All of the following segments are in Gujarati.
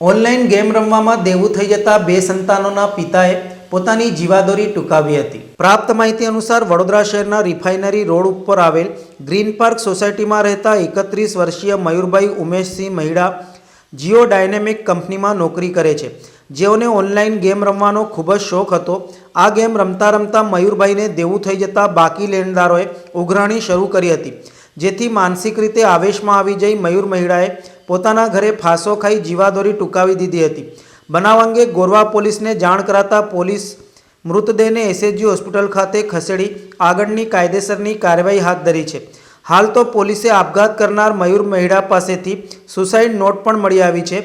ઓનલાઈન ગેમ રમવામાં દેવું થઈ જતા બે સંતાનોના પિતાએ પોતાની જીવાદોરી ટૂંકાવી હતી. પ્રાપ્ત માહિતી અનુસાર વડોદરા શહેરના રિફાઇનરી રોડ ઉપર આવેલ ગ્રીન પાર્ક સોસાયટીમાં રહેતા એકત્રીસ વર્ષીય મયુરભાઈ ઉમેશસિંહ મહિડા જીઓ ડાયનેમિક કંપનીમાં નોકરી કરે છે. જેઓને ઓનલાઈન ગેમ રમવાનો ખૂબ જ શોખ હતો. આ ગેમ રમતા રમતા મયુરભાઈને દેવું થઈ જતા બાકી લેણદારોએ ઉઘરાણી શરૂ કરી હતી. જેથી માનસિક રીતે આવેશમાં આવી જઈ મયુર મહિડાએ પોતાના ઘરે ફાંસો ખાઈ જીવાદોરી ટૂંકાવી દીધી હતી. બનાવ અંગે ગોરવા પોલીસને જાણ કરાતા પોલીસ મૃતદેહને એસએચજી હોસ્પિટલ ખાતે ખસેડી આગળની કાયદેસરની કાર્યવાહી હાથ ધરી છે. હાલ તો પોલીસે આપઘાત કરનાર મયુર મહિડા પાસેથી સુસાઇડ નોટ પણ મળી આવી છે.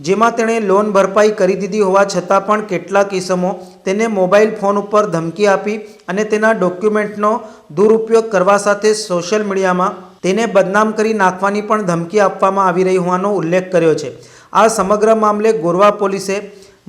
જેમાં તેણે લોન ભરપાઈ કરી દીધી હોવા છતાં પણ કેટલાક કિસ્મો તેને મોબાઈલ ફોન ઉપર ધમકી આપી અને તેના ડોક્યુમેન્ટનો દુરુપયોગ કરવા સાથે સોશિયલ મીડિયામાં તેને બદનામ કરી નાખવાની પણ ધમકી આપવામાં આવી રહી હોવાનો ઉલ્લેખ કર્યો છે. આ સમગ્ર મામલે ગોરવા પોલીસે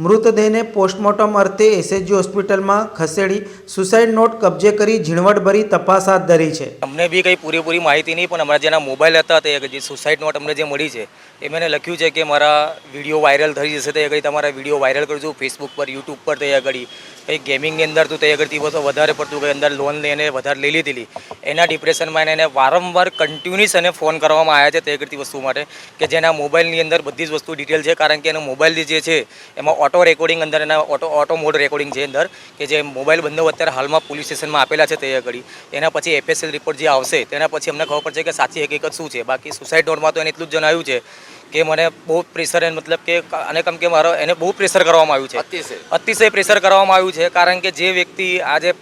મૃતદેહને પોસ્ટમોર્ટમ અર્થે એસએચજી હોસ્પિટલમાં ખસેડી સુસાઇડ નોટ કબજે કરી ઝીણવટભરી તપાસ હાથ ધરી છે. અમને બી કંઈ પૂરેપૂરી માહિતી નહીં, પણ અમારા જેના મોબાઈલ હતા તે જે સુસાઇડ નોટ અમને જે મળી છે, એ મેં લખ્યું છે કે મારા વીડિયો વાયરલ થઈ જશે તે આગળ તમારા વીડિયો વાયરલ કરજો ફેસબુક પર યુટ્યુબ પર તે આગળ કંઈ ગેમિંગની અંદર તું તે આગળથી બધું વધારે પડતું કંઈ અંદર લોન લઈને વધારે લઈ લીધેલી, એના ડિપ્રેશનમાં એને વારંવાર કન્ટિન્યુઅસ એને ફોન કરવામાં આવ્યા છે તે આગળથી વસ્તુ માટે, કે જેના મોબાઈલની અંદર બધી જ વસ્તુ ડિટેલ છે. કારણ કે એનો મોબાઈલ જે છે, એમાં ઓટો રેકોર્ડિંગ અંદર એના ઓટો ઓટો મોડ રેકોર્ડિંગ છે અંદર, કે જે મોબાઈલ બંને અત્યારે હાલમાં પોલીસ સ્ટેશનમાં આપેલા છે તે આગળ એના પછી એફએસએલ રિપોર્ટ જે આવશે, તેના પછી અમને ખબર પડશે કે સાચી હકીકત શું છે. બાકી સુસાઇડ નોટમાં તો એને એટલું જ જણાવ્યું છે કે મને બહુ પ્રેશર મતલબ કે અને કેમ કે મારો એને બહુ પ્રેશર કરવામાં આવ્યું છે. અતિશય. અતિશય પ્રેશર કરવામાં આવ્યું છે કારણ કે જે વ્યક્તિ આજે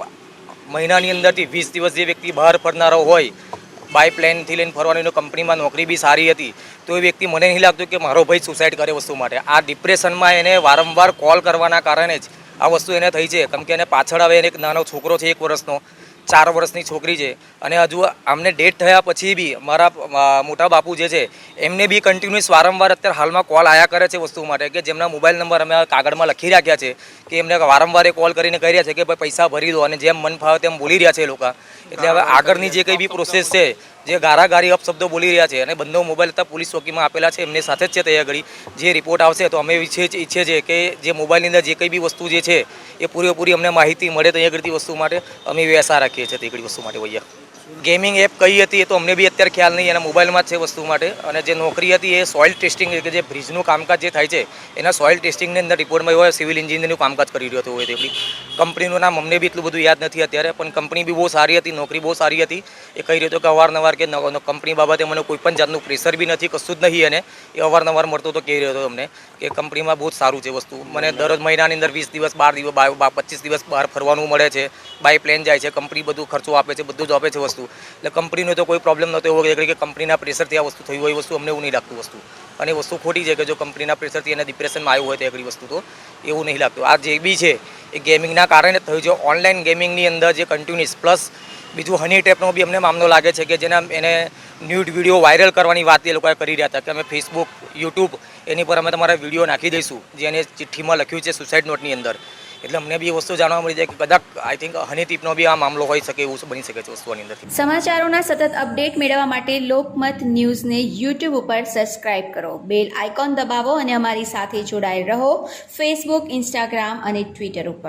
મહિનાની અંદરથી વીસ દિવસ જે વ્યક્તિ બહાર ફરનારો હોય બાય પ્લેનથી લઈને ફરવાની એનો કંપનીમાં નોકરી બી સારી હતી તો એ વ્યક્તિ મને નહીં લાગતું કે મારો ભાઈ સુસાઇડ કરે વસ્તુ માટે. આ ડિપ્રેશનમાં એને વારંવાર કોલ કરવાના કારણે જ આ વસ્તુ એને થઈ છે. કેમ કે એને પાછળ હવે એને એક નાનો છોકરો છે એક વર્ષનો. ચાર વર્ષની છોકરી છે. અને હજુ આમને ડેટ થયા પછી બી મારા મોટા બાપુ જે છે, એમને બી કન્ટિન્યુઅસ વારંવાર અત્યારે હાલમાં કોલ આયા કરે છે વસ્તુ માટે કે જેમના મોબાઈલ નંબર અમે કાગળમાં લખી રાખ્યા છે કે એમને વારંવાર કોલ કરીને કહી રહ્યા છે કે ભાઈ પૈસા ભરી દો અને જેમ મન ફાવે તેમ બોલી રહ્યા છે એ લોકો. એટલે હવે આગળની જે કંઈ બી પ્રોસેસ છે જે ગારાગારી અપશબ્દો બોલી રહ્યા છે અને બંને મોબાઈલ હતા પોલીસ ચોકીમાં આપેલા છે, એમની સાથે જ છે તે ઘડી જે રિપોર્ટ આવશે તો અમે ઈચ્છે છે કે જે મોબાઈલની અંદર જે કંઈ બી વસ્તુ જે છે, એ પૂરેપૂરી અમને માહિતી મળે તો આગળથી વસ્તુ માટે અમે એવી રાખીએ છીએ તે ઘડી વસ્તુ માટે ભૈયા ગેમિંગ એપ કઈ હતી એ તો અમને બી અત્યારે ખ્યાલ નહીં, એના મોબાઈલમાં છે વસ્તુ માટે. અને જે નોકરી હતી એ સોઇલ ટેસ્ટિંગ કે જે બ્રિજનું કામકાજ જે થાય છે, એના સોઇલ ટેસ્ટિંગની અંદર રિપોર્ટમાં હોય, સિવિલ એન્જિનિયરનું કામકાજ કરી રહ્યો હતો હોય તેવી કંપનીનું નામ અમને બી એટલું બધું યાદ નથી અત્યારે, પણ કંપની બી બહુ સારી હતી, નોકરી બહુ સારી હતી. એ કહી રહ્યો હતો કે અવારનવાર કે કંપની બાબતે મને કોઈ પણ જાતનું પ્રેશર બી નથી, કશું જ નહીં એને. એ અવારનવાર મળતો તો કહી રહ્યો હતો અમને કે કંપનીમાં બહુ સારું છે વસ્તુ. મને દરરોજ મહિનાની અંદર વીસ દિવસ, બાર દિવસ પચીસ દિવસ બહાર ફરવાનું મળે છે, બાય પ્લેન જાય છે, કંપની બધું ખર્ચો આપે છે, બધું જ આપે છે વસ્તુ. એટલે કંપનીનો તો કોઈ પ્રોબ્લેમ નહોતો, એવો કે કંપનીના પ્રેશરથી આ વસ્તુ થયું હોય વસ્તુ અમને એવું નહીં લાગતું વસ્તુ. અને વસ્તુ ખોટી છે કે જો કંપનીના પ્રેશરથી એને ડિપ્રેશનમાં આવ્યું હોય તો એકડી વસ્તુ તો એવું નહીં લાગતું. આ જે બી છે, એ ગેમિંગના કારણે થયું છે. ઓનલાઈન ગેમિંગની અંદર જે કન્ટિન્યુઅસ પ્લસ બીજું હની ટેપનો બી અમને મામલો લાગે છે કે જેના એને ન્યૂડ વીડિયો વાયરલ કરવાની વાત એ લોકોએ કરી રહ્યા હતા. કે અમે ફેસબુક યુટ્યુબ એની પર અમે તમારા વીડિયો નાખી દઈશું. જે એને ચિઠ્ઠીમાં લખ્યું છે સુસાઇડ નોટની અંદર. એટલે અમને બી વસ્તુ જાણવા મળી જાય કે કદાચ આઈ થિંક હની ટીપનો બી આ મામલો હોઈ શકે એવું બની શકે છે વસ્તુની અંદર સમાચારોના સતત અપડેટ મેળવવા માટે લોકમત ન્યૂઝને યુટ્યુબ ઉપર સબસ્ક્રાઇબ કરો. બેલ આઇકોન દબાવો અને અમારી સાથે જોડાયેલ રહો. ફેસબુક ઇન્સ્ટાગ્રામ અને ટ્વિટર ઉપર.